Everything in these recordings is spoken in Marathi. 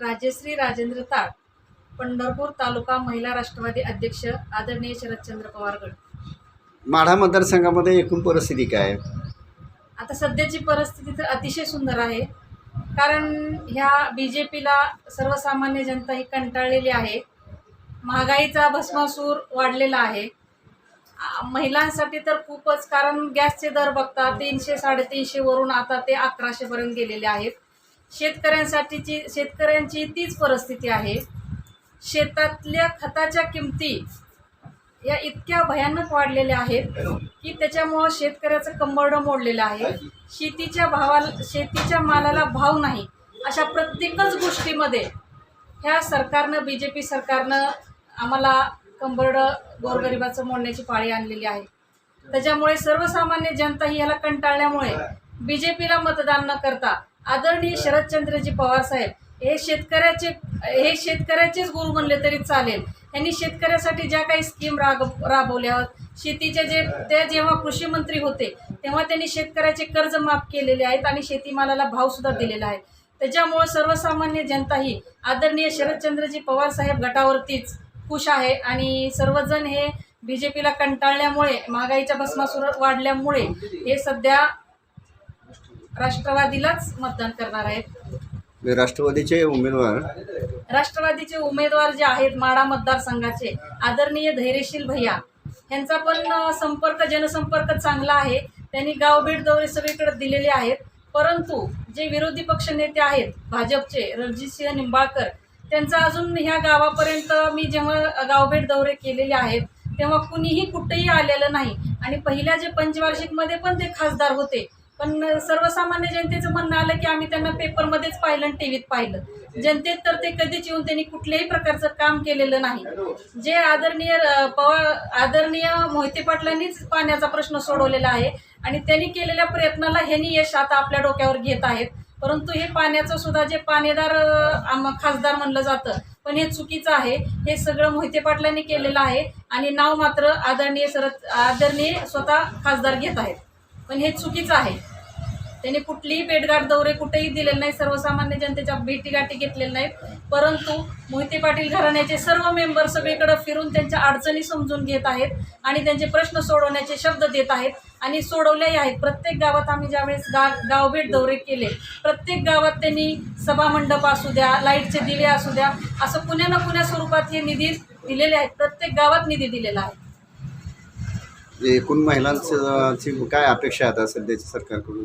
राजश्री राजेंद्र ताळ पंढरपूर तालुका महिला राष्ट्रवादी अध्यक्ष आदरणीय शरदचंद्र पवार गट माढा मतदारसंघामध्ये एकूण परिस्थिती काय आता सध्याची परिस्थिती तर अतिशय सुंदर आहे. कारण ह्या बी जे पीला सर्वसामान्य जनता ही कंटाळलेली आहे. महागाईचा भस्मासूर वाढलेला आहे. महिलांसाठी तर खूपच कारण गॅसचे दर बघता तीनशे साडेतीनशे वरून आता ते अकराशेपर्यंत गेलेले आहेत. शेतकऱ्यांसाठीची शेतकऱ्यांची तीच परिस्थिती आहे. शेतातल्या खताच्या किमती या इतक्या भयानक वाढलेल्या आहेत की त्याच्यामुळं शेतकऱ्याचं कंबरडं मोडलेलं आहे. शेतीच्या भावाला शेतीच्या मालाला भाव नाही. अशा प्रत्येकच गोष्टीमध्ये ह्या सरकारनं बी जे पी सरकारनं आम्हाला कंबरडं गोरगरिबाचं मोडण्याची पाळी आणलेली आहे. त्याच्यामुळे सर्वसामान्य जनता ही ह्याला कंटाळल्यामुळे बी जे पीला मतदान न करता आदरणीय शरदचंद्रजी पवार साहेब हे शेतकऱ्याचे हे शेतकऱ्याचेच गुरु म्हणले तरी चालेल. त्यांनी शेतकऱ्यासाठी ज्या काही स्कीम राग राबवल्या आहेत शेतीचे जे ते जेव्हा कृषी मंत्री होते तेव्हा त्यांनी शेतकऱ्याचे कर्ज माफ केलेले आहेत आणि शेतीमालाला भावसुद्धा दिलेला आहे. त्याच्यामुळं सर्वसामान्य जनता ही आदरणीय शरदचंद्रजी पवार साहेब गटावरतीच खुश आहे आणि सर्वजण हे बी जे पीला कंटाळल्यामुळे महागाईच्या भस्मासुर वाढल्यामुळे हे सध्या राष्ट्रवादीलाच मतदान करणार आहेत. राष्ट्रवादीचे उमेदवार. राष्ट्रवादीचे उमेदवार जे आहेत माडा मतदारसंघाचे आदरणीय धैर्यशील भैया यांचा पण संपर्क जनसंपर्क चांगला आहे. त्यांनी गावभेट दौरे सगळीकडे दिलेले आहेत. परंतु जे विरोधी पक्ष नेते आहेत भाजपचे रणजितसिंह निंबाळकर त्यांचा अजून ह्या गावापर्यंत मी जेव्हा गावभेट दौरे केलेले आहेत तेव्हा कुणीही कुठेही आलेलं नाही. आणि पहिल्या जे पंचवार्षिकमध्ये पण ते खासदार होते पण सर्वसामान्य जनतेचं म्हणणं आलं की आम्ही त्यांना पेपरमध्येच पाहिलं आणि टी व्हीत पाहिलं. जनतेत तर ते कधीच येऊन त्यांनी कुठल्याही प्रकारचं काम केलेलं नाही. जे आदरणीय पवा पवार आदरणीय मोहिते पाटलांनीच पाण्याचा प्रश्न सोडवलेला आहे आणि त्यांनी केलेल्या प्रयत्नाला ह्यांनी यश आता आपल्या डोक्यावर घेत आहेत. परंतु हे पाण्याचं सुद्धा जे पाणीदार खासदार म्हणलं जातं पण हे चुकीचं आहे. हे सगळं मोहिते पाटलांनी केलेलं आहे आणि नाव मात्र आदरणीय सरत आदरणीय स्वतः खासदार घेत आहेत. पण हे चुकीचं आहे. त्यांनी कुठलीही भेटगाठ दौरे कुठेही दिलेले नाही सर्वसामान्य जनतेच्या भेटीगाठी घेतलेल्या नाहीत. परंतु मोहिते पाटील घराण्याचे सर्व मेंबर सगळीकडे फिरून त्यांच्या अडचणी समजून घेत आहेत आणि त्यांचे प्रश्न सोडवण्याचे शब्द देत आहेत. आणि सोडवलेही आहेत. प्रत्येक गावात आम्ही ज्यावेळेस गा गावभेट दौरे केले प्रत्येक गावात त्यांनी सभामंडप असू द्या लाईटचे दिवे असू द्या असं पुण्या ना पुण्या स्वरूपात हे निधी दिलेले आहेत. प्रत्येक गावात निधी दिलेला आहे. एकूण महिलांची काय अपेक्षा आता सध्याच्या सरकारकडून?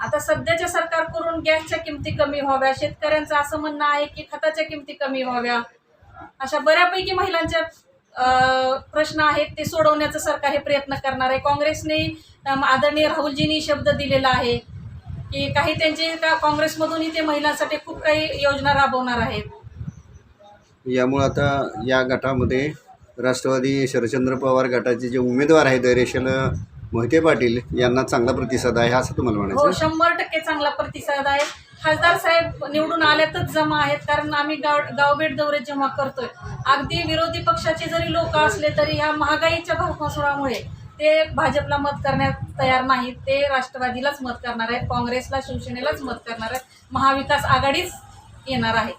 आता सध्याच्या सरकारकडून गॅसच्या किमती कमी व्हाव्या शेतकऱ्यांचं असं म्हणणं आहे की खताच्या किमती कमी व्हाव्या. अशा बऱ्यापैकी महिलांच्या प्रश्न आहेत ते सोडवण्याचं सरकार हे प्रयत्न करणार आहे. काँग्रेसने आदरणीय राहुलजींनी शब्द दिलेला आहे की काही त्यांचे का काँग्रेसमधूनही ते महिलांसाठी खूप काही योजना राबवणार आहेत. यामुळं आता या गटामध्ये राष्ट्रवादी शरदचंद्र पवार गटाचे जे उमेदवार आहेत रेशल मोहिते पाटील यांना चांगला प्रतिसाद आहे असं तुम्हाला हो म्हणायचं शंभर टक्के चांगला प्रतिसाद आहे. खासदार साहेब निवडून आल्यातच जमा आहेत कारण आम्ही गाव गावभेट दौरे जेव्हा करतोय. अगदी विरोधी पक्षाचे जरी लोक असले तरी ह्या महागाईच्या भस्मासुरामुळे ते भाजपला मत करण्यात तयार नाहीत. ते राष्ट्रवादीलाच मत करणार आहेत काँग्रेसला शिवसेनेलाच मत करणार आहेत. महाविकास आघाडीच येणार आहे.